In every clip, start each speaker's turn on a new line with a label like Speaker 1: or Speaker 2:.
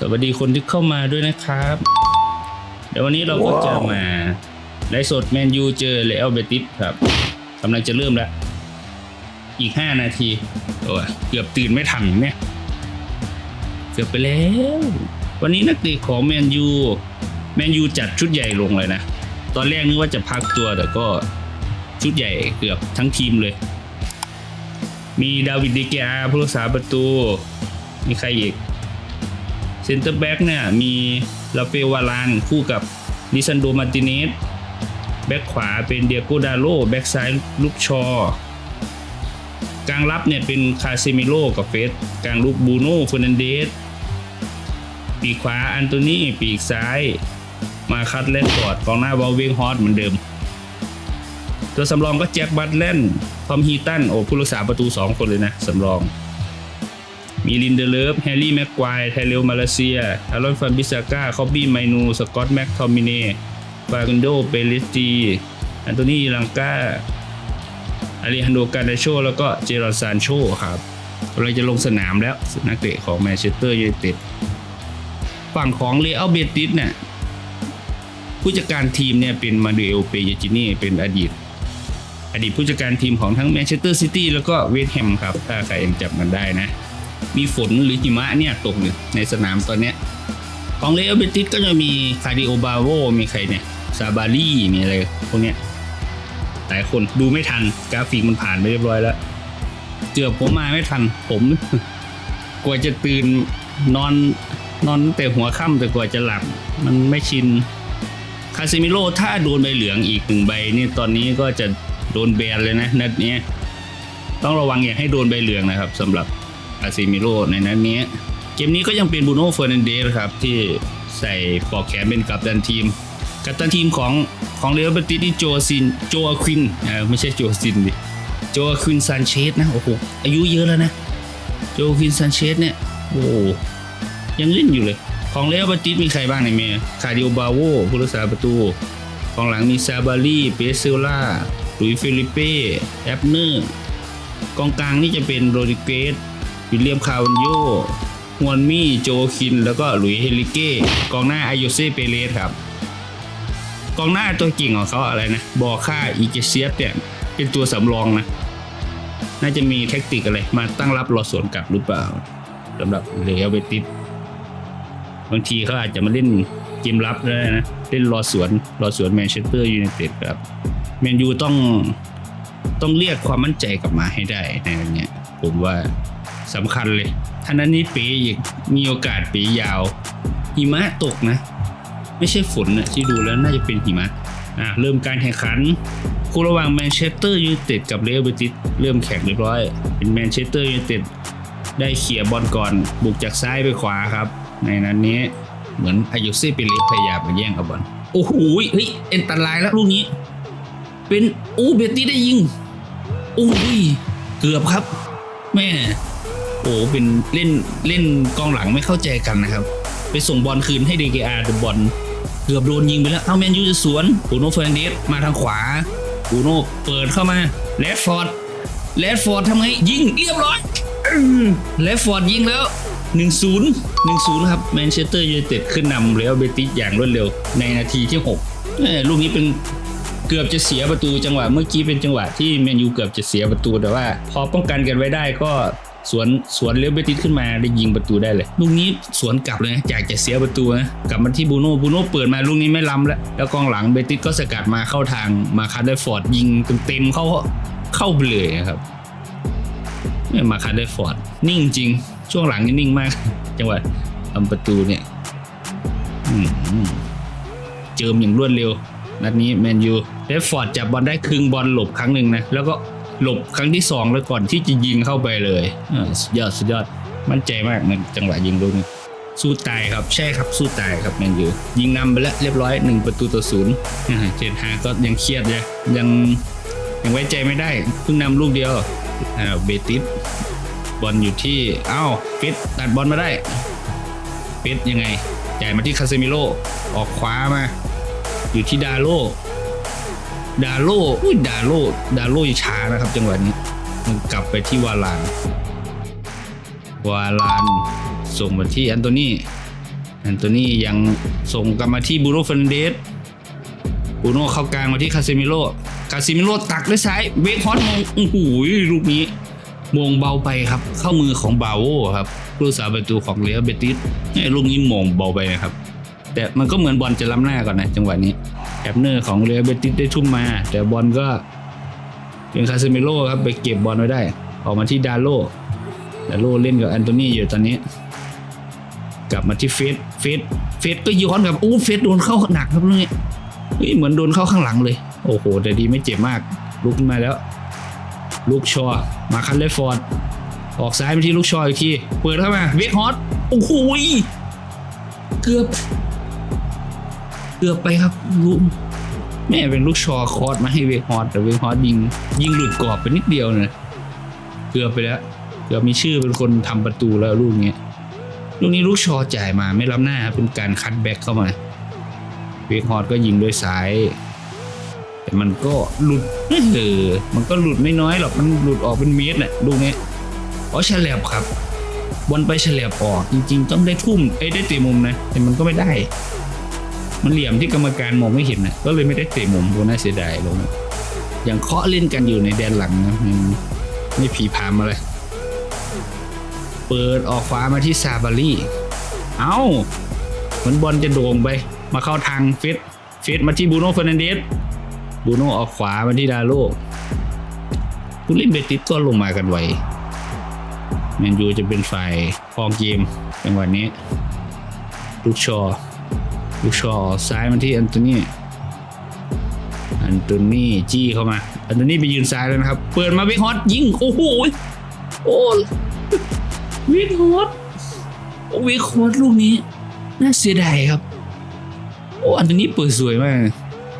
Speaker 1: สวัสดีคนที่เข้ามาด้วยนะครับ เดี๋ยววันนี้เราก็จะมาไลฟ์สดแมนยูเจอเลอัลเบติสครับกำลังจะเริ่มแล้ว อีก 5 นาทีโอ้เกือบตื่นไม่ทันเนี่ย เกือบไปแล้ว วันนี้นักเตะของแมนยูแมนยูจัดชุดใหญ่ลงเลยนะ ตอนแรกนึกว่าจะพักตัวแต่ก็ชุดใหญ่เกือบทั้งทีมเลย มีดาวิดดิเกียผู้รักษาประตู มีใครอีก เซนเตอร์แบ็กเนี่ยมีลาเฟลวารานคู่กับลิซันโดมาร์ติเนสแบ็กขวาเป็นเดียโกดาโลแบ็กซ้ายลูกชอกลางรับเนี่ยเป็นคาเซมิโลกับเฟสกลางลุกบูโน่เฟอร์นันเดสปีกขวาอันโตนีปีกซ้าย มาคัดเล่นฟอร์ดกองหน้าวอลเวงฮอสเหมือนเดิม ตัวสำรองก็แจ็คบัตแลนทอมฮีตันโอ้ผู้รักษาประตู 2 คนเลยนะ สำรอง มีลินเดเลฟแฮร์รี่แม็กควายไทเรลมาเลเซียอารอนฟันบิสาก้าคอบบี้ไมนูสกอตแม็กทอมิเน่ฟากุนโดเปเลสตีอันโตนีลังกาอาริฮันโดการาโชแล้วก็เจรอนซานโชครับเราจะลงสนามแล้วนักเตะของแมนเชสเตอร์ยูไนเต็ดฝั่งของเลอัลเบติสเนี่ยผู้จัดการทีมเนี่ยเป็นมาดูเอลเปเยจินีเป็นอดีต อดีตผู้จัดการทีมของทั้งแมนเชสเตอร์ซิตี้แล้วก็เวสต์แฮมครับ ถ้าใครยังจับมันได้นะ มีฝนหรือหิมะเนี่ยตกอยู่ในสนามตอนเนี้ยของเลอเบติสก็จะมีคาร์ดิโอบาโวมีใครเนี่ยซาบารี่มีอะไรพวกเนี้ยหลายคนดูไม่ทันกราฟิกมันผ่านไปเรียบร้อยแล้วเจือผมมาไม่ทันผมกว่าจะตื่นนอนนอนแต่หัวค่ำแต่กว่าจะหลับ มันไม่ชินคาซิมิโร่ถ้าโดนใบเหลืองอีกหนึ่งใบนี่ตอนนี้ก็จะโดนแบนเลยนะนัดนี้ต้องระวังอย่าให้โดนใบเหลืองนะครับสำหรับาซิมิโร่ในนัดนี้ เกมนี้ก็ยังเป็นบูโน่เฟอร์นันเดสครับ ที่ใส่ปอกแขนเป็นกัปตันทีม กัปตันทีมของของเรอัลเบติสที่โจซินโจอาควินเออไม่ใช่โจซินดิโจอาควินซานเชสนะโอ้โหอายุเยอะแล้วนะโจอาควินซานเชสเนี่ยโอ้ยังเล่นอยู่เลย ของเรอัลเบติสมีใครบ้างในเมียคาริโอบาโวผู้รักษาประตูของหลังมีซาบารีเปเซลล่าลุยฟิลิเป้แอปเนอร์กองกลางนี่จะเป็นโรดิเกส วิลเลียมคาวันโยฮวนมี่โจคิน แล้วก็หลุยส์เฮลิเก้กองหน้าไอโยเซ่เปเรสครับ กองหน้าตัวเก่งของเขาอะไรนะ บอค่าอีเกเซียสเนี่ย เป็นตัวสำรองนะ น่าจะมีแท็กติกอะไร มาตั้งรับรอสวนกลับหรือเปล่าสำหรับเรอัลเบติสบางทีเขาอาจจะมาเล่นเกมรับได้นะ เล่นรอสวนรอสวนแมนเชสเตอร์ยูไนเต็ดครับแมนยูต้องต้องเรียกความมั่นใจกลับมาให้ได้ในวันนี้ผมว่า สำคัญเลยถ้านั้นนี้ปีอีกมีโอกาสปียาวหิมะตกนะ ไม่ใช่ฝนนะที่ดูแล้วน่าจะเป็นหิมะอะเริ่มการแข่งขันคู่ระหว่างแมนเชสเตอร์ยูไนเต็ดกับเรอัลเบติสเริ่มแข่งเรียบร้อย เป็นแมนเชสเตอร์ยูไนเต็ดได้เขี่ยบอลก่อน บุกจากซ้ายไปขวาครับ ในนั้นนี้เหมือนอายุซี่เปเรสพยายามมาแย่งเอาบอลโอ้โหเฮ้ยเอ็นตรายแล้วลูกนี้ เป็นโอ้เบติสได้ยิงโอ้ยเกือบครับ แม่ โอ้เป็นเล่นเล่นกองหลังไม่เข้าใจกันนะครับ ไปส่งบอลคืนให้เดเกอาดบอลเกือบโดนยิงไปแล้ว เอาแมนยูจะสวนบูโน่เฟอร์นันเดสมาทางขวาบูโน่เปิดเข้ามาแรดฟอร์ดแรดฟอร์ดทำไงยิงเรียบร้อยแรดฟอร์ดยิงแล้ว 1-0 1-0 ครับแมนเชสเตอร์ยูไนเต็ดขึ้นนำเรอัลเบติสอย่างรวดเร็วในนาทีที่6ลูกนี้เป็นเกือบจะเสียประตูจังหวะเมื่อกี้เป็นจังหวะที่แมนยูเกือบจะเสียประตูแต่ว่า พอป้องกันกันไว้ได้ก็ สวนสวนเลี้ยวเบติสขึ้นมาได้ยิงประตูได้เลย ลูกนี้สวนกลับเลยนะจากจะเสียประตูนะกลับมาที่บูโน่บูโน่เปิดมาลูกนี้ไม่ล้ำแล้ว แล้วกองหลังเบติสก็สกัดมาเข้าทางมาคาร์ดฟอร์ดยิงเต็มๆเข้าเข้าไปเลยนะครับเนี่มาคาร์ดฟอร์ดนิ่งจริง ช่วงหลังนี่นิ่งมาก จังหวะทำประตูเนี่ยเจิมอย่างรวดเร็วนัดนี้แมนยูเดฟฟอร์ดจับบอลได้ครึ่งบอลหลบครั้งหนึ่งนะแล้วก็ หลบครั้งที่สองแล้วก่อนที่จะยิงเข้าไปเลยอ่าสุดยอดสุดยอดมั่นใจมากในจังหวะยิงลูกนี้สู้ตายครับใช่ครับสู้ตายครับแมนยูยิงนำไปแล้วเรียบร้อยหนึ่งประตูต่อศูนย์อ่าเจนฮาก็ยังเครียดเลยยังยังไว้ใจไม่ได้เพิ่งนำลูกเดียวอ่าเบติสบอลอยู่ที่อ้าวฟิตตัดบอลมาได้ฟิตยังไงจ่ายมาที่คาเซมิโลออกขวามา อยู่ที่ดาโล ดาโลอุ้ยดาโลดาโลช้านะครับ จังหวะนี้มันกลับไปที่วาลาน วาลาน ส่งมาที่แอนโทนีอันโตนี่ยังส่งกลับมาที่บูโน่เฟนเดสบูโนเข้ากลางมาที่คาเซมิโร่คาเซมิโร่ตักด้วยซ้ายเบคฮอตมงโอ้โหลูกนี้มงเบาไปครับ เข้ามือของบาโวครับผู้สาประตูของเรอัลเบติสไอ้ลูกนี้มงเบาไปนะครับ แต่มันก็เหมือนบอลจะล้ำหน้าก่อนนะจังหวะนี้ แอบเนอร์ของเรอัลเบติสได้ทุ่มมา แต่บอลก็เป็นคาเซมิโร่ครับไปเก็บบอลไว้ได้ ออกมาที่ดาโลดาโลเล่นกับแอนโทนีอยู่ตอนนี้ กลับมาที่เฟสเฟสเฟสก็ย้อนกับโอ้เฟสโดนเข้าหนักครับเนี่ยเฮ้ยเหมือนโดนเข้าข้างหลังเลย โอ้โห แต่ดีไม่เจ็บมาก ลุกขึ้นมาแล้ว ลูกชอ มาคันเลฟฟอร์ด ออกซ้ายไปที่ลูกชออีกที เปิดเข้ามา เวกฮอต โอ้โหยเกือบ เกือบไปครับลูกแม่เป็นลูกชอคอสมาให้เวฮอตแต่เวฮอตยิง ยิงหลุดกรอบไปนิดเดียวเนะเกือบไปแล้วเกือบมีชื่อเป็นคนทำประตูแล้วลูกเนี้ยลูกนี้ลูกชอจ่ายมาไม่ล้ำหน้าครับเป็นการคัดแบ็กเข้ามาเวฮอตก็ยิงด้วยซ้ายแต่มันก็หลุดเออมันก็หลุดไม่น้อยหรอกมันหลุดออกเป็นเมตรน่ะลูกนี้เพราะฉลับครับบอลไปฉลับออกจริง ๆ ต้องได้ทุ่มไอ้ได้เตะมุมนะแต่มันก็ไม่ได้ มันเหลี่ยมที่กรรมการมองไม่เห็นนะก็เลยไม่ได้เตะมุมดูน่าเสียดายลงอย่างเคาะเล่นกันอยู่ในแดนหลังนะนไม่ผีพามอะไร เปิดออกขวามาที่ซาบารีเอ้าเหมือนบอลจะโด่งไป มาเข้าทางเฟสเฟสมาที่บูโน่เฟอร์นันเดสบูโน่ออกขวามาที่ดาโลผู้เล่นเบติสก็ลงมากันไวแมนยูจะเป็นฝ่ายครองเกมจังหวะนี้ลูกชอ ลูกชอออกซ้ายมาที่อันโตนี่อันโตนี่จี้เข้ามาอันโตนี่ไปยืนซ้ายแล้วนะครับ เปิดมาเบคฮอตยิงโอ้โหโอ้วิกฮอตโอ้วิกฮอตลูกนี้ น่าเสียดายครับ โอ้อันนี้เปิดสวยมาก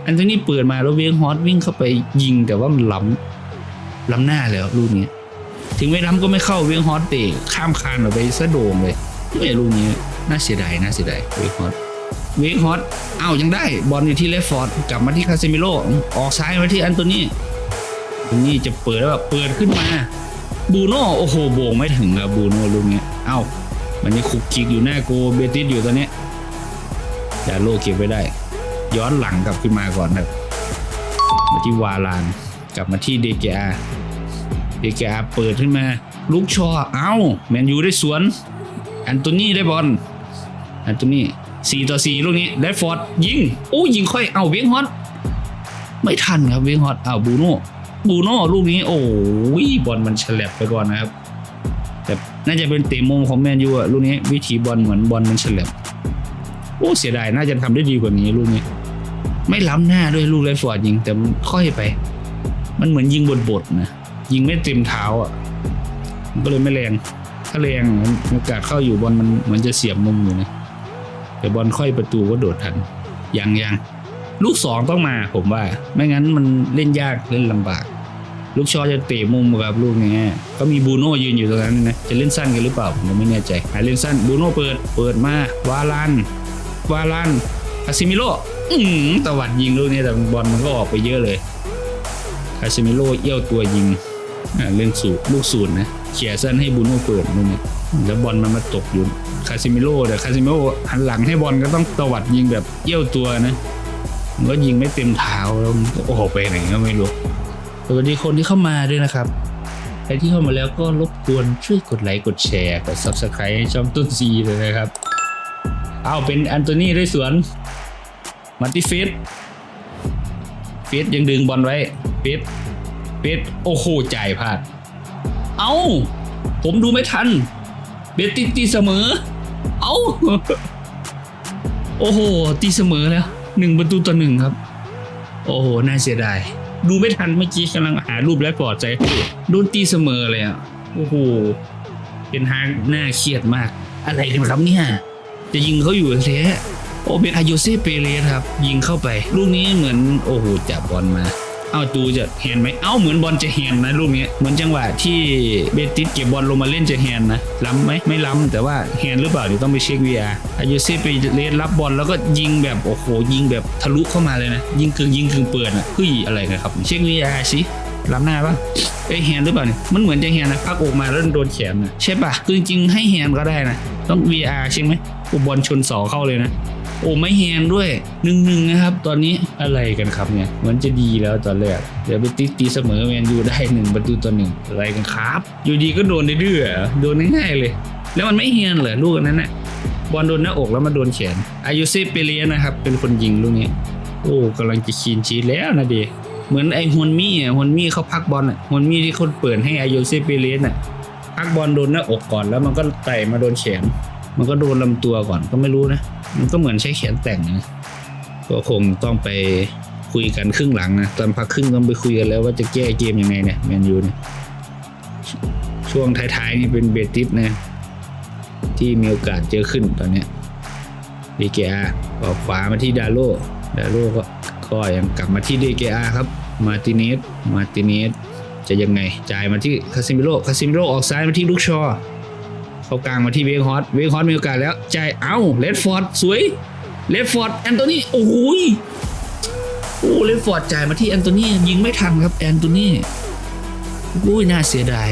Speaker 1: อันนี้เปิดมาแล้วเวกฮอตวิ่งเข้าไปยิงแต่ว่ามันล้ำล้ำหน้าเลยครับลูกนี้ถึงไม่ล้ำก็ไม่เข้าเวกฮอตเตะข้ามคานออกไปซะโด่งเลยไม่ลูกนี้น่าเสียดายน่าเสียดายเวกฮอต เวกฮอตเอ้ายังได้บอลอยู่ที่เลฟฟอร์ดกลับมาที่คาเซมิโลออกซ้ายมาที่อันโตนี่อันนี่จะเปิดแล้วแบบเปิดขึ้นมาบูโน่โอ้โหโบงไม่ถึงครับบูโน่ลูกเนี้ยเอ้ามันยังคุกคิกอยู่หน้าโกเบติสอยู่ตอนนี้ยดาโลเก็บไว้ได้ ย้อนหลังกลับขึ้นมาก่อนครับมาที่วาลานกลับมาที่เดเกอาเดเกอาเปิดขึ้นมา ลูกชอเอ้าแมนยูได้สวน อันโตนี่ได้บอลอันโตนี่ สี่ต่อสี่ลูกนี้แรดฟอร์ดยิงโอ้ยิงค่อยเอาเวียงฮอตไม่ทันครับเวียงฮอตเอาบูโน่บูโน่ลูกนี้โอ้ยบอลมันฉลับไปก่อนนะครับแต่น่าจะเป็นเตะมุมของแมนยูอะลูกนี้วิถีบอลเหมือนบอลมันฉลับโอ้เสียดายน่าจะทำได้ดีกว่านี้ลูกนี้ ไม่ล้ำหน้าด้วยลูกไรฟอร์ดยิงแต่มันค่อยไป มันเหมือนยิงบดๆนะยิงไม่เต็มเท้าอะก็เลยไม่แรงถ้าแรงโอกาสเข้าอยู่บอลมันเหมือนจะเสียบมุมอยู่นะ แต่บอลค่อยประตูก็โดดทันยังยังลูกสองต้องมาผมว่า ไม่งั้นมันเล่นยากเล่นลำบาก ลูกชอจะเตะมุมกับลูกนี้ก็มีบูโน่ยืนอยู่ตรงนั้นนะจะเล่นสั้นกันหรือเปล่าผมไม่แน่ใจหาเล่นสั้นบูโน่เปิดเปิดมาวาลันวาลันคาซิมิโลอืมตวัดยิงลูกนี้แต่บอลมันก็ออกไปเยอะเลยคาซิมิโลเอี้ยวตัวยิงเล่นสูลูกสูตรนะ เขี่ยสั้นให้บูโน่เปิดลูกนี้แล้วบอลมันมาตกอยู่คาซิมิโลแต่คาซิมิโลหันหลังให้บอลก็ต้องตวัดยิงแบบเอี้ยวตัวนะมันก็ยิงไม่เต็มเท้าแล้วมันก็ออกไปไหนก็ไม่รู้สวัสดีคนที่เข้ามาด้วยนะครับใครที่เข้ามาแล้วก็รบกวนช่วยกดไลค์กดแชร์กด Subscribe ให้ช่องต้นซีเลยนะครับ เอาเป็นแอนโทนีด้วยสวนมาที่เฟสเฟสยังดึงบอลไว้ฟสเฟสโอ้โหจ่ายพลาด เอาผมดูไม่ทัน เบติตีเสมอ เอาโอ้โห ตีเสมอแล้วหนึ่งประตูต่อหนึ่งครับ โอ้โห น่าเสียดาย ดูไม่ทันเมื่อกี้กำลังหารูปแล้วปลอดใจโดนตีเสมอเลยอะ โอ้โห เป็นทางน่าเครียดมาก อะไรกันครับเนี่ย จะยิงเขาอยู่แท้โอเป็นอายุเซเปเรสครับ ยิงเข้าไป ลูกนี้เหมือนโอ้โหจับบอลมา เอาตูจะแฮนไหม เอ้าเหมือนบอลจะแฮนนะลูกนี้เหมือนจังหวะที่เบติสเก็บบอลลงมาเล่นจะแฮนนะ ล้ำไหมไม่ล้ำแต่ว่าแฮนหรือเปล่าเดี๋ยวต้องไปเช็ค VR อายุเซเปเรสรับบอลแล้วก็ยิงแบบโอ้โหยิงแบบทะลุเข้ามาเลยนะ ยิงกึ่งยิงกึ่งเปิดอะเฮ้ยอะไรกันครับ เช็ค VR สิรับหน้าปะเอ้ยแฮนหรือเปล่าเนี่ยมันเหมือนจะแฮนนะพักอกมาแล้วโดนแขนนะใช่ปะคือจริงๆให้แฮนก็ได้นะต้อง VR ใช่ไหมอุบอลชนสาเข้าเลยนะ โอ้ไม่แฮนด์ด้วยหนึ่งหนึ่งนะครับ ตอนนี้อะไรกันครับเนี่ยเหมือนจะดีแล้วตอนแรกเดี๋ยวไปตีตีเสมอแมนยูได้หนึ่งประตูต่อหนึ่งอะไรกันครับ อยู่ดีก็โดนดื้อโดนง่ายๆเลย แล้วมันไม่แฮนด์เหรอลูกันนั้นน่ะบอลโดนหน้าอกแล้วมาโดนแขนอายุเซเปเลียนะครับ เป็นคนยิงลูกนี้ โอ้กำลังจะคีนชีแล้วนะเดเหมือนไอ้ฮวนมี่อะฮวนมี่เขาพักบอลอะฮวนมี่ที่เขาเปิดให้อายุเซเปเลียนอะพักบอลโดนหน้าอกก่อนแล้วมันก็ไต่มาโดนแขน มันก็โดนลำตัวก่อนก็ไม่รู้นะ มันก็เหมือนใช้แขนแต่งนะก็คงต้องไปคุยกันครึ่งหลังนะตอนพักครึ่งต้องไปคุยกันแล้วว่าจะแก้เกมยังไงเนี่ยแมนยูเนี่ยช่วงท้ายๆนี่เป็นเบติสนะที่มีโอกาสเจอขึ้นตอนนี้ดีเกอาออกขวามาที่ดาโลดาโลก็ก็ยังกลับมาที่ดีเกอาครับ มาติเนสมาติเนสจะยังไงจ่ายมาที่คาซิมิโรคาซิมิโรออกซ้ายมาที่ลูกชอ เข้ากลางมาที่เวกฮอตเวกฮอตมีโอกาสแล้วใจเอ้าเลดฟอร์ดสวยเลดฟอร์ดแอนโทนีโอ้โหยโอ้เลดฟอร์ดจ่ายมาที่แอนโทนียิงไม่ทันครับแอนโทนีโอ้ยน่าเสียดาย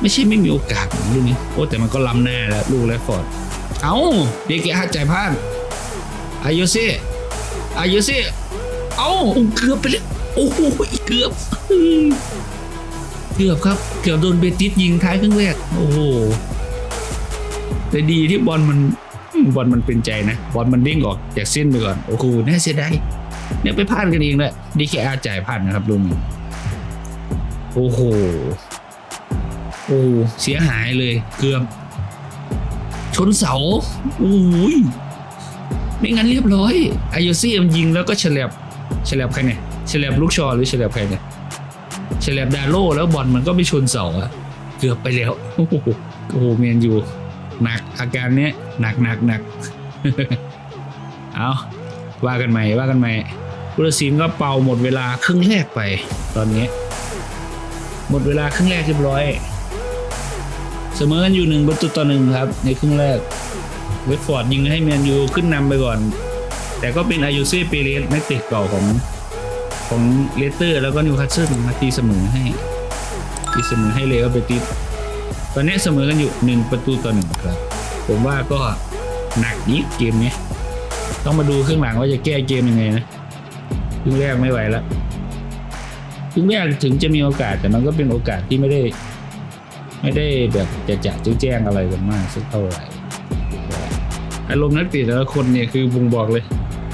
Speaker 1: ไม่ใช่ไม่มีโอกาสลูกนี้โอ้แต่มันก็ล้ำหน้าแล้วลูกเลดฟอร์ดเอ้าเดเกอาจ่ายพลาดอายเซ่อายเซ่เอ้าเกือบไปแล้วโอ้โหเกือบ เกือบครับ เกือบโดนเบติสยิงท้ายครึ่งแรก โอ้โห แต่ดีที่บอลมันบอลมันเป็นใจนะ บอลมันเด้งออกจากเส้นไปก่อน โอ้โห น่าเสียดาย เนี่ยไปพลาดกันเองเลยดีแค่อาจ่ายพลาดนะครับลุงโอ้โห โอ้เสียหายเลย เกือบ ชนเสาโอ้ยไม่งั้นเรียบร้อย อายซี่มันยิงแล้วก็เฉลบเฉลบใครเนี่ยเฉลบลูกชอหรือเฉลบใครเนี่ย เฉลบดาโลแล้วบอลมันก็ไปชนเสาอะเกือบไปแล้ว โอ้โหเมียนอยู่ หนักอาการเนี้ยหนักหนักหนักเอาว่ากันใหม่ว่ากันใหม่พุทธศิลป์ก็เป่าหมดเวลาครึ่งแรกไป ตอนนี้ หมดเวลาครึ่งแรกเรียบร้อย เสมอกันอยู่หนึ่งประตูต่อหนึ่งครับ ในครึ่งแรกเวสฟอร์ดยิงให้แมนยูขึ้นนำไปก่อน แต่ก็เป็นอายุเซ่เปเรสนักเตะเก่าของ ของเลสเตอร์แล้วก็นิวคาสเซิลมาตีเสมอให้ตีเสมอให้เลอัลเบติสตอนนี้เสมอกันอยู่หนึ่งประตูต่อหนึ่งครับ ผมว่าก็หนักนิดเกมนี้ต้องมาดูครึ่งหลังว่าจะแก้เกมยังไงนะครึ่งแรกไม่ไหวแล้วครึ่งแรกถึงจะมีโอกาสแต่มันก็เป็นโอกาสที่ไม่ได้ ไม่ได้แบบจะจะแจ้งอะไรกันมากสักเท่าไหร่อารมณ์นักเตะแต่ละคนเนี่ยคือบ่งบอกเลย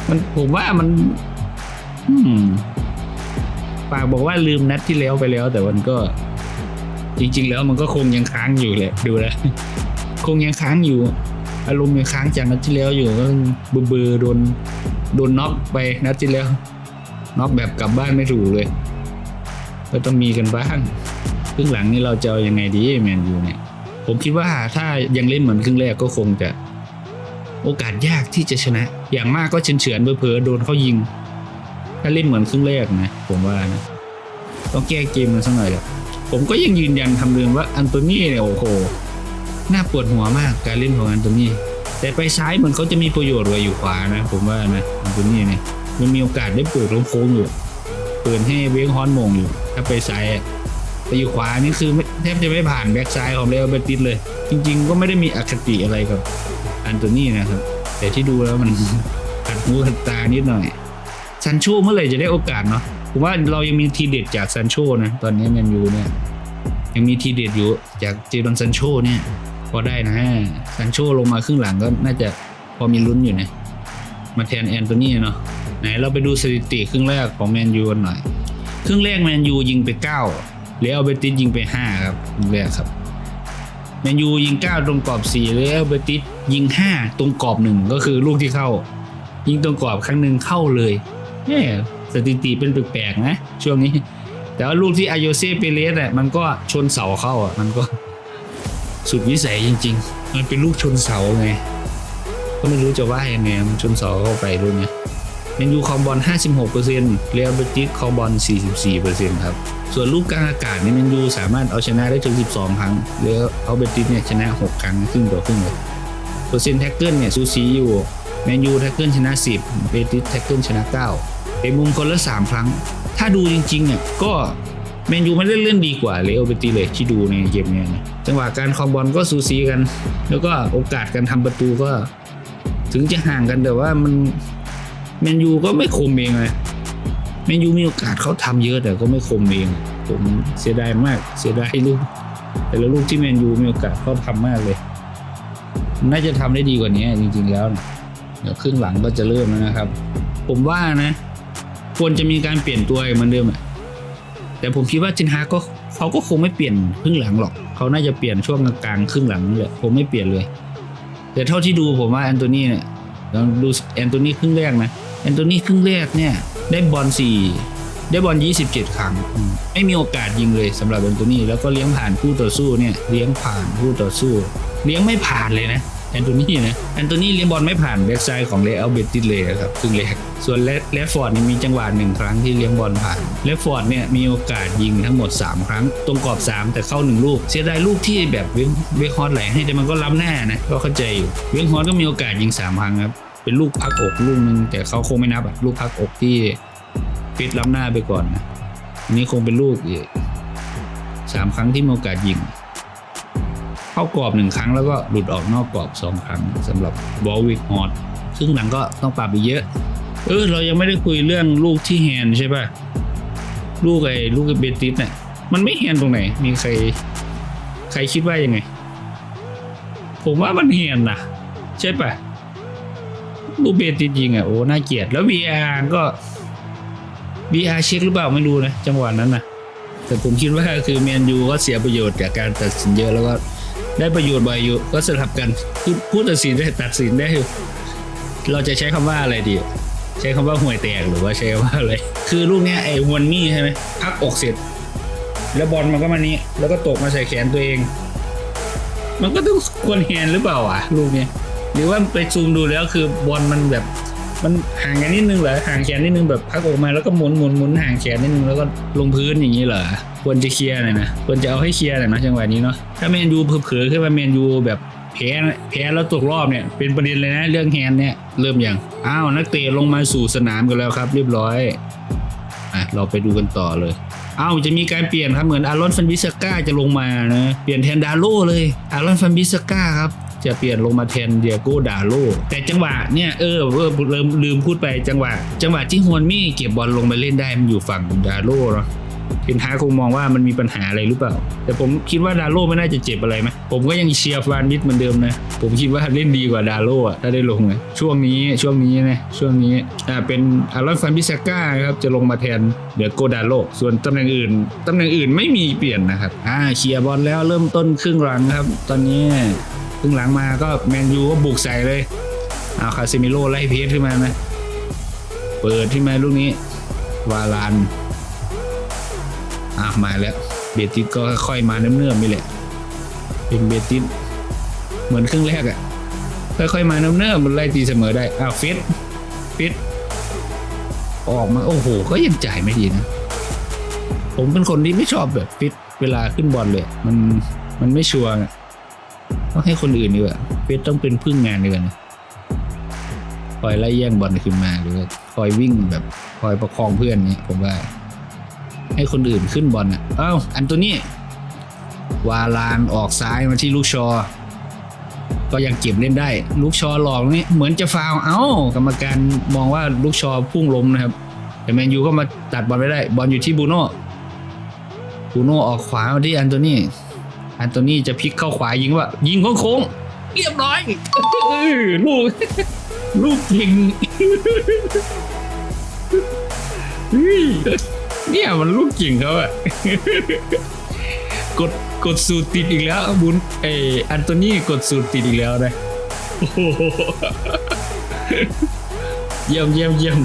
Speaker 1: มันผมว่ามัน ปากบอกว่าลืมนัดที่แล้วไปแล้ว แต่มันก็ จริง ๆ แล้วมันก็คงยังค้างอยู่แหละดูแลคงยังค้างอยู่ อารมณ์ยังค้างจากนัดที่แล้วอยู่ก็เบื่อเบื่อๆโดนโดนน็อกไปนัดที่แล้วน็อกแบบกลับบ้านไม่ถูกเลย ก็ต้องมีกันบ้างครึ่งหลังนี่เราจะยังไงดีแมนยูเนี่ย ผมคิดว่าถ้ายังเล่นเหมือนครึ่งแรกก็คงจะ โอกาสยากที่จะชนะ อย่างมากก็เฉือนเฉือนๆเผลอโดนเขายิง ถ้าเล่นเหมือนครึ่งแรกนะ ผมว่านะต้องแก้เกมมันสักหน่อยแหละผมก็ยังยืนยันคำเดิมว่าอันโตนี่เนี่ยโอ้โหน่าปวดหัวมากการเล่นของอันโตนี่แต่ไปซ้ายเหมือนเขาจะมีประโยชน์กว่าอยู่ขวานะ ผมว่านะอันโตนี่เนี่ยมันมีโอกาสได้เปิดลงโค้งอยู่เปิดให้เวงฮอนมงอยู่ ถ้าไปซ้ายไปอยู่ขวานี่คือแทบจะไม่ผ่านแบ็กซ้ายของเรอัลเบติสเลย จริง ๆ ก็ไม่ได้มีอคติอะไรกับอันโตนี่นะครับแต่ที่ดูแล้วมันขัดหูขัดตานิดหน่อย ซันโชเมื่อไหร่จะได้โอกาสเนาะผมว่าเรายังมีทีเด็ดจากซันโชนะตอนนี้แมนยูเนี่ยยังมีทีเด็ดอยู่จากเจดอนซันโชเนี่ยพอได้นะซันโชลงมาครึ่งหลังก็น่าจะพอมีลุ้นอยู่นะมาแทนแอนโทนีเนาะไหนเราไปดูสถิติครึ่งแรกของแมนยูกันหน่อย ครึ่งแรกแมนยูยิงไป 9 แล้วเบติสยิงไป 5 ครับครึ่งแรกครับแมนยูยิง 9 ตรงกรอบ 4 แล้วเบติสยิง 5 ตรงกรอบ 1 ก็คือลูกที่เข้า ยิงตรงกรอบครั้งหนึ่งเข้าเลย แหมสถิติเป็นแปลกๆนะ ช่วงนี้ แต่ว่าลูกที่อายเซเปเรสอะมันก็ชนเสาเข้าอะมันก็สุดวิสัยจริง ๆ มันเป็นลูกชนเสาไง ก็ไม่รู้จะว่ายังไงมันชนเสาเข้าไปด้วยไงแมนยูคอมบอล 56%เรียลเบติสคอมบอล 44%ครับ ส่วนลูกกลางอากาศนี่ยแมนยูสามารถเอาชนะได้ถึง 12 ครั้งเรียลเอาเบติสเนี่ยชนะ 6 ครั้งครึ่งต่อครึ่งเลยเปอร์เซ็นต์แท็กเกิลเนี่ยซูซีอยู่แมนยูแท็กเกิลชนะ 10 เบติสแท็กเกิลชนะ 9 เตะมุมคนละ 3 ครั้ง ถ้าดูจริงๆอะก็แมนยูไม่ได้เล่นดีกว่าเลโอเบติเลยที่ดูในเกมเนี้ยนะจังหวะการครองบอลก็สูสีกัน แล้วก็โอกาสการทำประตูก็ ถึงจะห่างกันแต่ว่ามันแมนยูก็ไม่คมเองเลยแมนยูมีโอกาสเขาทำเยอะแต่ก็ไม่คมเอง ผมเสียดายมาก เสียดายลูกแต่ละลูกที่แมนยูมีโอกาสเขาทำมากเลย น่าจะทำได้ดีกว่านี้จริง ๆ แล้วนะเดี๋ยวครึ่งหลังก็จะเริ่มแล้วนะครับ ผมว่านะ ควรจะมีการเปลี่ยนตัวเหมือนเดิมอะแต่ผมคิดว่าจินฮาก็เขาก็คงไม่เปลี่ยนครึ่งหลังหรอก เขาน่าจะเปลี่ยนช่วงกลางครึ่งหลังนี่แหละผมไม่เปลี่ยนเลย แต่เท่าที่ดูผมว่าแอนโทนีเนี่ยลองดูแอนโทนีครึ่งแรกนะแอนโทนีครึ่งแรกเนี่ยได้บอลสี่ได้บอล 27 ครั้ง ไม่มีโอกาสยิงเลยสำหรับแอนโทนีแล้วก็เลี้ยงผ่านคู่ต่อสู้เนี่ยเลี้ยงผ่านคู่ต่อสู้ เลี้ยงไม่ผ่านเลยนะ แอนโทนีนะแอนโทนีเลี้ยงบอลไม่ผ่านแบ็กไซด์ของเลอัลเบติสเลยครับครึ่งแรกส่วนเลฟฟอร์ดมีจังหวะหนึ่งครั้งที่เลี้ยงบอลผ่านเลฟฟอร์ดเนี่ยมีโอกาสยิงทั้งหมด 3 ครั้ง ตรงกรอบ 3 แต่เข้า 1 ลูก เสียดายลูกที่แบบเวงฮอตไหลให้แต่มันก็ล้ำหน้านะก็เข้าใจอยู่เวงฮอตก็มีโอกาสยิง 3 ครั้งครับเป็นลูกพักอกลูกนึงแต่เขาคงไม่นับอะลูกพักอกที่ฟิตล้ำหน้าไปก่อนนะนี้คงเป็นลูกสามครั้งที่มีโอกาสยิง เข้ากรอบหนึ่งครั้งแล้วก็หลุดออกนอกกรอบสองครั้งสำหรับบอลวิกฮอตซึ่งหลังก็ต้องปรับอีกเยอะ เออเรายังไม่ได้คุยเรื่องลูกที่แฮนใช่ป่ะ ลูกไอ้ลูกเบติสเนี่ยมันไม่แฮนตรงไหน มีใคร ใครคิดว่ายังไง ผมว่ามันแฮนนะใช่ป่ะ ลูกเบติสยิงอะโอ้น่าเกลียดแล้ว VR ก็ VR เช็คหรือเปล่าไม่รู้นะจังหวะนั้นนะแต่ผมคิดว่าคือแมนยูก็เสียประโยชน์จากการตัดสินเยอะแล้วก็ ได้ประโยชน์บ่อยอยู่ ก็สลับกันคือผู้ตัดสินได้ตัดสินได้อยู่เราจะใช้คำว่าอะไรดี ใช้คำว่าห่วยแตกหรือว่าใช้คำว่าอะไร คือลูกเนี้ยไอ้ฮวนมี่ใช่ไหมพักอกเสร็จ แล้วบอลมันก็มานี้ แล้วก็ตกมาใส่แขนตัวเอง มันก็ต้องควรแฮนหรือเปล่าอะ ลูกเนี้ยหรือว่าไปซูมดูแล้วคือบอลมันแบบ มันห่างกันนิดนึงเหรอห่างแขนนิดนึงแบบพักออกมาแล้วก็หมุนหมุนหมุนห่างแขนนิดนึงแล้วก็ลงพื้นอย่างนี้เหรอ ควรจะเคลียร์หน่อยนะควรจะเอาให้เคลียร์หน่อยนะจังหวะนี้เนาะถ้าแมนยูเผลอๆขึ้นมาแมนยูแบบแพ้แพ้แล้วตกรอบเนี่ยเป็นประเด็นเลยนะเรื่องแฮนด์เนี่ยเริ่มยังอ้าวนักเตะลงมาสู่สนามกันแล้วครับ เรียบร้อยอะเราไปดูกันต่อเลยอ้าวจะมีการเปลี่ยนครับเหมือนอารอนฟันบิสก้าจะลงมานะเปลี่ยนแทนดาโลเลยอารอนฟันบิสก้าครับจะเปลี่ยนลงมาแทนเดียโก้ดาโลแต่จังหวะเนี่ยเออเออลืมลืมพูดไปจังหวะ จังหวะที่ฮวนมี่เก็บบอลลงไปเล่นได้มันอยู่ฝั่งดาโลเนาะ เทนฮาคงมองว่ามันมีปัญหาอะไรหรือเปล่า แต่ผมคิดว่าดาโลไม่น่าจะเจ็บอะไรไหมผมก็ยังเชียร์ฟานมิดเหมือนเดิมนะ ผมคิดว่าเล่นดีกว่าดาโลอะถ้าได้ลงนะช่วงนี้ช่วงนี้นะช่วงนี้อ่าเป็นอารอนฟันบิสก้าครับจะลงมาแทนเดียโกดาโลส่วนตำแหน่งอื่นตำแหน่งอื่นไม่มีเปลี่ยนนะครับอ่าเคลียร์บอลแล้วเริ่มต้นครึ่งหลังครับ ตอนนี้ครึ่งหลังมาก็แมนยูก็บุกใส่เลยเอาคาเซมิโร่ไล่เพสขึ้นมาไหมเปิดขึ้นมาลูกนี้วาลาน อะมาแล้วเบติสก็ค่อยมาเนื่อมๆนี่แหละ เป็นเบติสเหมือนครึ่งแรกอะ่ะค่อยๆมาเนื่อมๆมันไล่ตีเสมอได้อ้าวฟิตฟิตออกมาโอ้โหก็ยังจ่ายไม่ดีนะผมเป็นคนที่ไม่ชอบแบบฟิตเวลาขึ้นบอลเลย มันมันไม่ชัวร์อะต้องให้คนอื่นดีกว่าฟสต้องเป็นพึ่งงานดีกว่านะคอยไล่แย่งบอลขึ้นมาหรือว่าคอยวิ่งแบบคอยประคองเพื่อนนี้ผมว่า ให้คนอื่นขึ้นบอลอะเอ้าอันตัวนี้ วาลานออกซ้ายมาที่ลูกชอ ก็ยังเก็บเล่นได้ ลูกชอหลอกนี่เหมือนจะฟาวล์เอ้ากรรมการมองว่าลูกชอพุ่งล้มนะครับ แต่แมนยูก็มาตัดบอลไว้ได้ บอลอยู่ที่บูโน่บูโน่ออกขวามาที่อันโตนี่อันโตนี่จะพลิกเข้าขวายิงว่า ยิงโค้งๆเรียบร้อยเออลูก ลูกยิง เนี่ยมันลูกจริงเขาอะกดกดสูตรติดอีกแล้วบุญเอออันโตนี่กดสูตรติดอีกแล้วนะโอ้โหเยี่ยมเยี่ยมเยี่ยม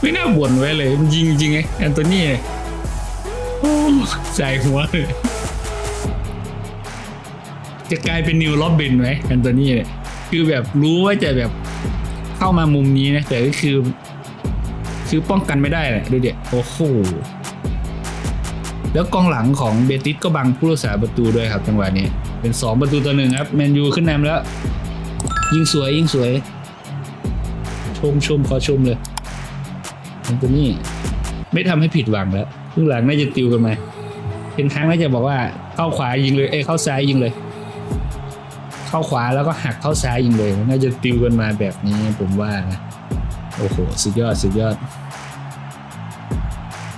Speaker 1: ไม่น่าบ่นไว้เลยมันยิงจริงไงแอนโตนี่เนี่ยโอ้ใส่หัวเลยจะกลายเป็นนิวล็อบบินไหมแอนโทนี่เนี่ยคือแบบรู้ว่าจะแบบเข้ามามุมนี้นะแต่ก็คือ คือป้องกันไม่ได้แหละดูเด็โอ้โหแล้วกองหลังของเบติสก็บังผู้รักษาประตูด้วยครับจังหวะนี้ เป็น 2 ประตูต่อหนึ่งครับแมนยูขึ้นนำแล้ว ยิงสวยยิงสวย ชมชมขอชมเลยแอนโทนี่ไม่ทำให้ผิดหวังแล้วครึ่งหลังน่าจะติวกันไหมเป็นครั้งน่าจะบอกว่าเข้าขวายิงเลยเอ้เข้าซ้ายยิงเลย เข้าขวาแล้วก็หักเข้าซ้ายยิงเลย น่าจะติวกันมาแบบนี้ผมว่านะ โอ้โห สุดยอด สุดยอด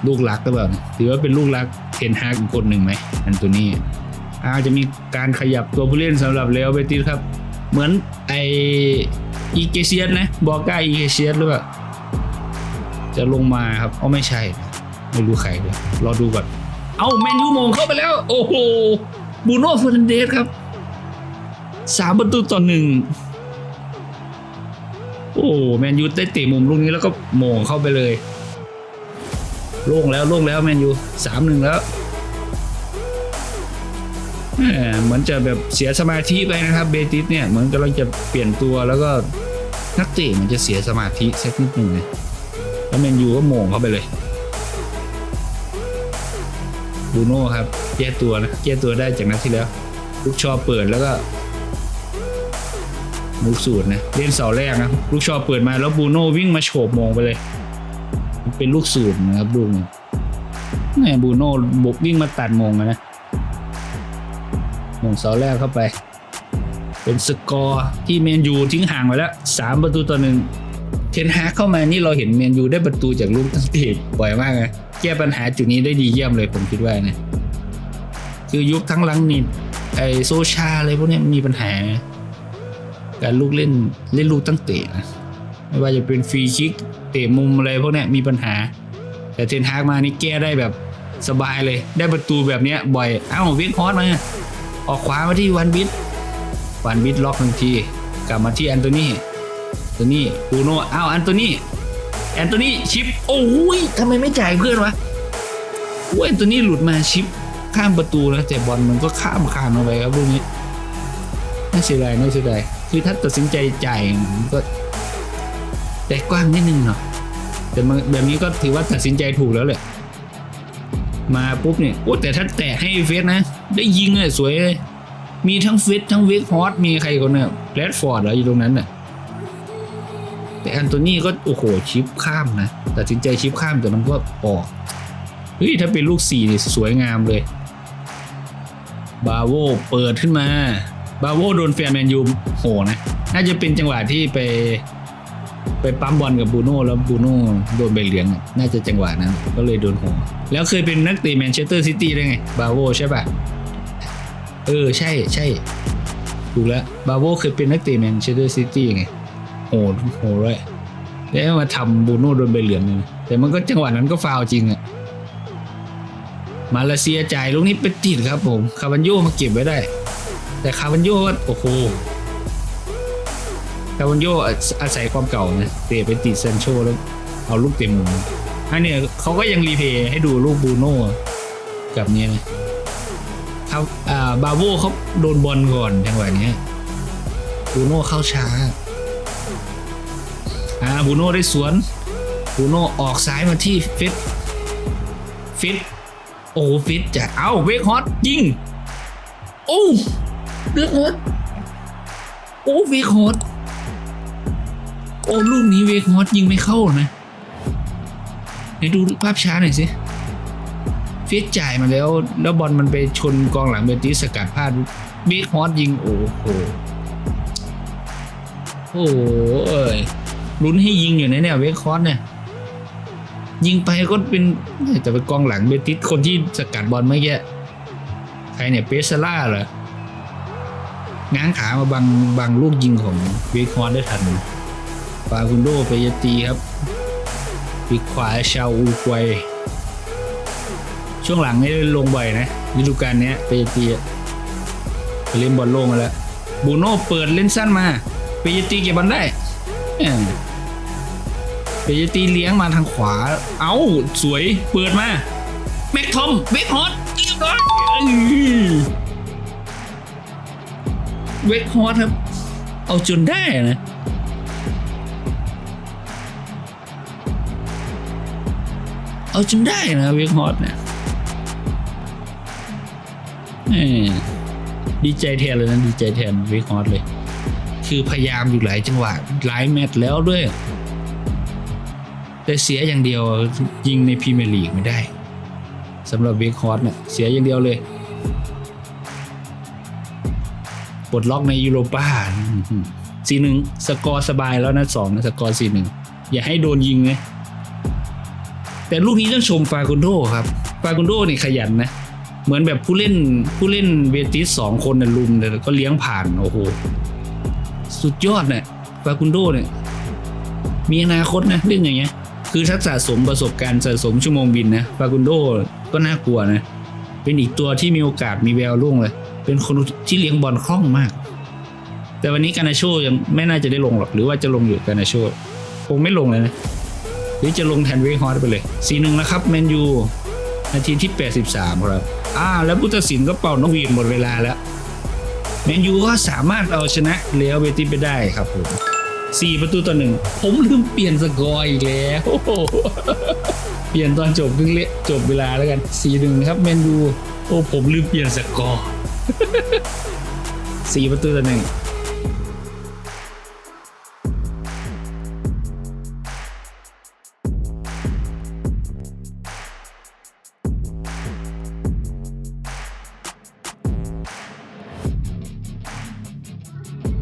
Speaker 1: ลูกรักหรือเปล่าเนี่ยถือว่าเป็นลูกรักเทนฮากอีกคนหนึ่งไหมอันตัวนี้ อาจจะมีการขยับตัวผู้เล่นสำหรับเลโอเบติสครับ เหมือนไออีเกเซียสนะบอก้าอีเกเซียสหรือเปล่าจะลงมาครับเอาไม่ใช่ ไม่รู้ใครเลยรอดูก่อน เอาแมนยูมงเข้าไปแล้ว โอ้โหบูโน่เฟอร์นันเดสครับสามประตูต่อหนึ่ง โอ้แมนยูได้เตะมุมลูกนี้แล้วก็โมงเข้าไปเลยโล่งแล้วโล่งแล้วแมนยูสามหนึ่งแล้วเหมือนจะแบบเสียสมาธิไปนะครับเบติสเนี่ยเหมือนกำลังจะเปลี่ยนตัวแล้วก็นักเตะมันจะเสียสมาธิสักนิดหนึ่งนะแล้วแมนยูก็โมงเข้าไปเลยบูโน่ครับแก้ตัวนะแก้ตัวได้จากนัดที่แล้วลูกชอเปิดแล้วก็ ลูกสูตรนะเล่นเสาแรกนะลูกชอเปิดมาแล้วบูโน่วิ่งมาโฉบโมงไปเลย เป็นลูกสูตรนะครับลูกนี่ยแม่บูโน่บุกวิ่งมาตัดมงอะนะมงเสาแรกเข้าไป เป็นสกอร์ที่เมนยูทิ้งห่างไปแล้วสามประตูต่อหนึ่งเทนฮากเข้ามานี่เราเห็นเมนยูได้ประตูจากลูกตั้งเตะบ่อยมากเลยแก้ปัญหาจุดนี้ได้ดีเยี่ยมเลยผมคิดว่านะคือยุคทั้งลังนี่ไอโซชาอะไรพวกนี้มีปัญหา การลูกเล่นเล่นลูกตั้งเตะนะไม่ว่าจะเป็นฟรีคิกเตะมุมอะไรพวกนี้มีปัญหา แต่เทนฮากมานี่แก้ได้แบบสบายเลย ได้ประตูแบบนี้บ่อย เอ้าวิกฮอสมาออกขวามาที่วันบิดวันบิดล็อกทันทีกลับมาที่แอนโทนีแอนโทนีปูโน่เอ้าแอนโทนีแอนโทนีชิป โอ้ยทำไมไม่จ่ายเพื่อนวะโอ้ยแอนโทนีหลุดมาชิปข้ามประตูแล้วแต่บอลมันก็ข้ามคานมาไปครับลูกนี้น่าเสียดายน่าเสียดาย คือถ้าตัดสินใจจ่ายก็แต่กว้างนิดนึงเนาะแต่แบบนี้ก็ถือว่าตัดสินใจถูกแล้วแหละมาปุ๊บเนี่ยโอ้แต่ถ้าแตะให้เฟสนะ ได้ยิงเลยสวยเลย มีทั้งเฟสทั้งเวกฮอสมีใครคนเนี่ยแรดฟอร์ดเหรออยู่ตรงนั้นน่ะแต่แอนโทนีก็โอ้โหชิปข้ามนะตัดสินใจชิปข้ามแต่มันก็ออกเฮ้ยถ้าเป็นลูกสี่นี่สวยงามเลย บาโวเปิดขึ้นมา บาโวโดนแฟนแมนยูโหนะ น่าจะเป็นจังหวะที่ไป ไปปั๊มบอลกับบูโน่แล้วบูโน่โดนใบเหลืองอะน่าจะจังหวะนั้นก็เลยโดนหัวแล้วเคยเป็นนักเตะแมนเชสเตอร์ซิตี้ได้ไง บาโวใช่ปะเออ ใช่ใช่ถูกแล้ว บาโวเคยเป็นนักเตะแมนเชสเตอร์ซิตี้ไงโหโหเลยแล้วมาทำบูโน่โดนใบเหลืองเลยแต่มันก็จังหวะนั้นก็ฟาวจริงอะมาเลเซียจ่ายลูกนี้เป็นติดครับผม คาบันโยมาเก็บไว้ได้ แต่คาบันโยก็โอ้โหคาบันโยอาอาศัยความเก่านะเตะไปติดเซนโชแล้วเอาลูกเต็มมุมอันเนี้ยเขาก็ยังรีเพย์ให้ดูลูกบูโน่กับเนี้ยนะครับอ่าบาโวเขาโดนบอลก่อนจังหวะเนี้ยบูโน่เข้าช้าอ่าบูโน่ได้สวนบูโน่ออกซ้ายมาที่ฟิตฟิตโอ้ฟิตจะเอาเวกฮอตยิงโอ้ เลือกฮอตโอ้เวกฮอตโอ้ลูกนี้เวกฮอตยิงไม่เข้านะไหนดูภาพช้าหน่อยสิเฟสจ่ายมาแล้ว แล้วบอลมันไปชนกองหลังเบติสสกัดพลาดเวกฮอตยิงโอ้โหโอ้โหเอ้ยลุ้นให้ยิงอยู่นะเนี่ยเวกฮอตเนี่ยยิงไปก็เป็นแต่เป็นกองหลังเบติสคนที่สกัดบอลเมื่อกี้ใครเนี่ยเปซาร่าเหรอ ง้างขามาบังบังลูกยิงของเวกฮอตได้ทันฟาคุนโดเปยตีครับปีกขวาชาวอูกวัยช่วงหลังนี่ลงบ่อยนะฤดูกาลนี้ยเปยตีไปเล่นบอลโล่งมาแล้วบูโน่เปิดเล่นสั้นมาเปยตีเก็บบอลได้แหม่เปยตีเลี้ยงมาทางขวา เอ้าสวยเปิดมาแม็กทอมเวกฮอตเรียบร้อย เวกฮอตครับ เอาจนได้นะเอาจนได้นะเวกฮอตเนี่ยดีใจแทนเลยนะดีใจแทนเวกฮอตเลย คือพยายามอยู่หลายจังหวะหลายแมตช์แล้วด้วย แต่เสียอย่างเดียวยิงในพรีเมียร์ลีกไม่ได้สำหรับเวคฮอร์สเนี่ยเสียอย่างเดียวเลย ดล็อกในยูโรป้าสี่หนึ่งสกอร์สบายแล้วนะสองนะสกอร์สี่หนึ่งอย่าให้โดนยิงนะแต่ลูกนี้ต้องชมฟากุนโดครับ ฟากุนโดนี่ขยันนะ เหมือนแบบผู้เล่นผู้เล่นเวติสสองคนนะลุมแต่ก็เลี้ยงผ่านโอ้โห สุดยอดเนี่ยฟากุนโดเนี่ยมีอนาคตนะเรื่องอย่างเงี้ย คือถ้าสะสมประสบการณ์สะสมชั่วโมงบินนะฟากุนโดก็น่ากลัวนะ เป็นอีกตัวที่มีโอกาสมีแววรุ่งเลย เป็นคนที่เลี้ยงบอลคล่องมาก แต่วันนี้กานาโชยังไม่น่าจะได้ลงหรอก หรือว่าจะลงอยู่กานาโชคงไม่ลงเลยนะ หรือจะลงแทนเวฮอร์ไปเลย4-1นแล้วครับแมนยูนาทีที่ 83 ครับ อ่า แล้วผู้ตัดสินก็เป่านกหวีดหมดเวลาแล้วแมนยูก็สามารถเอาชนะเรอัลเบติสไปได้ครับผมสี่ประตูต่อหนึ่งผมลืมเปลี่ยนสกอร์อีกแล้วเปลี่ยนตอนจบครึ่งเละจบเวลาแล้วกันสี่หนึ่งครับแมนยูโอ้ผมลืมเปลี่ยนสกอร์ สี่ประตูต่อหนึ่ง